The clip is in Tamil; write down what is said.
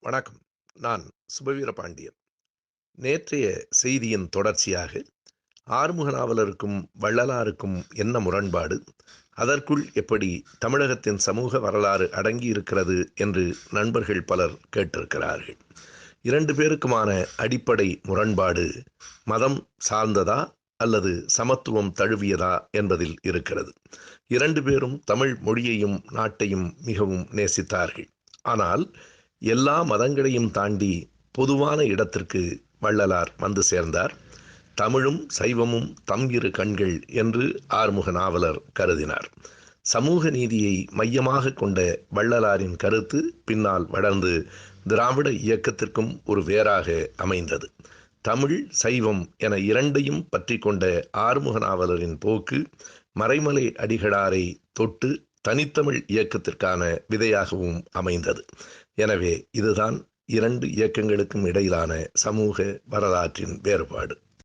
வணக்கம். நான் சுபவீர பாண்டியன். நேற்றைய செய்தியின் தொடர்ச்சியாக ஆறுமுக நாவலருக்கும் வள்ளலாருக்கும் என்ன முரண்பாடு? அதற்குள் எப்படி தமிழகத்தின் சமூக வரலாறு அடங்கி இருக்கிறது என்று நண்பர்கள் பலர் கேட்டிருக்கிறார்கள். இரண்டு பேருக்குமான அடிப்படை முரண்பாடு மதம் சார்ந்ததா அல்லது சமத்துவம் தழுவியதா என்பதில் இருக்கிறது. இரண்டு பேரும் தமிழ் மொழியையும் நாட்டையும் மிகவும் நேசித்தார்கள். ஆனால் எல்லா மதங்களையும் தாண்டி பொதுவான இடத்திற்கு வள்ளலார் வந்து சேர்ந்தார். தமிழும் சைவமும் தம் இரு கண்கள் என்று ஆறுமுக நாவலர் கருதினார். சமூக நீதியை மையமாக கொண்ட வள்ளலாரின் கருத்து பின்னால் வளர்ந்து திராவிட இயக்கத்திற்கும் ஒரு வேறாக அமைந்தது. தமிழ் சைவம் என இரண்டையும் பற்றி கொண்ட ஆறுமுக நாவலரின் போக்கு மறைமலை அடிகளாரை தொட்டு தனித்தமிழ் இயக்கத்திற்கான விதையாகவும் அமைந்தது. எனவே இதுதான் இரண்டு இயக்கங்களுக்கும் இடையிலான சமூக வரலாற்றின் வேறுபாடு.